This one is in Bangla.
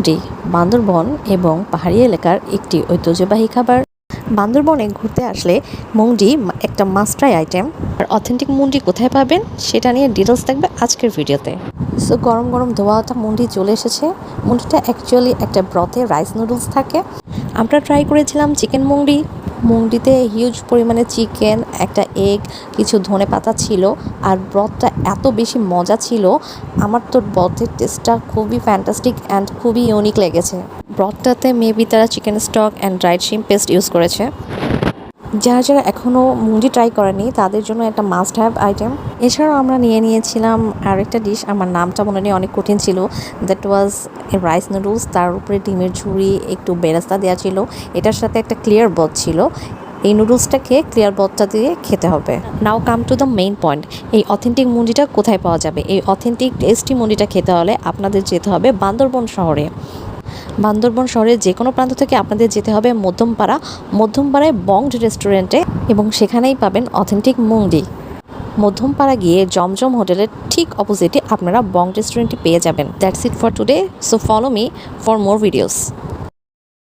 মুংডি বান্দরবন এবং পাহাড়ি এলাকার একটি ঐতিহ্যবাহী খাবার। বান্দরবনে ঘুরতে আসলে মুন্ডি একটা মাস্ট্রাই আইটেম আর অথেন্টিক মুন্ডি কোথায় পাবেন সেটা নিয়ে ডিটেলস থাকবে আজকের ভিডিওতে। সো গরম গরম ধোয়াটা মুন্ডি চলে এসেছে। মুন্ডিটা অ্যাকচুয়ালি একটা ব্রথে রাইস নুডলস থাকে। আমরা ট্রাই করেছিলাম চিকেন মুংডি মুংডিতে হিউজ পরিমাণে চিকেন একটা এগ কিছু ধনে পাতা ছিল, আর ব্রথটা এত বেশি মজা ছিল, আমার তো ব্রথের টেস্টটা খুবই ফ্যান্টাস্টিক অ্যান্ড খুবই ইউনিক লেগেছে। ব্রথটাতে মেবি তারা chicken stock and dried shrimp paste use করেছে। যারা যারা এখনও মুন্ডি ট্রাই করেনি, তাদের জন্য একটা মাস্ট হ্যাভ আইটেম এছাড়াও আমরা নিয়ে নিয়েছিলাম আরেকটা ডিশ আমার নামটা মনে নেই, অনেক কঠিন ছিল। দ্যাট ওয়াজ রাইস নুডলস তার উপরে ডিমের ঝুড়ি একটু বেরাস্তা দেওয়া ছিল। এটার সাথে একটা ক্লিয়ার বথ ছিল। এই নুডলসটাকে ক্লিয়ার বথটা দিয়ে খেতে হবে। Now come to the main point এই অথেন্টিক মুন্ডিটা কোথায় পাওয়া যাবে? এই অথেন্টিক টেস্টি মুন্ডিটা খেতে হলে আপনাদের যেতে হবে বান্দরবন শহরে। বান্দরবন শহরের যে কোনো প্রান্ত থেকে আপনাদের যেতে হবে মধ্যমপাড়া। মধ্যমপাড়ায় বংড রেস্টুরেন্টে এবং সেখানেই পাবেন অথেন্টিক মুংডি মধ্যমপাড়া গিয়ে জমজম হোটেলের ঠিক অপোজিটে আপনারা বং রেস্টুরেন্টটি পেয়ে যাবেন। That's it for today, so follow me for more videos.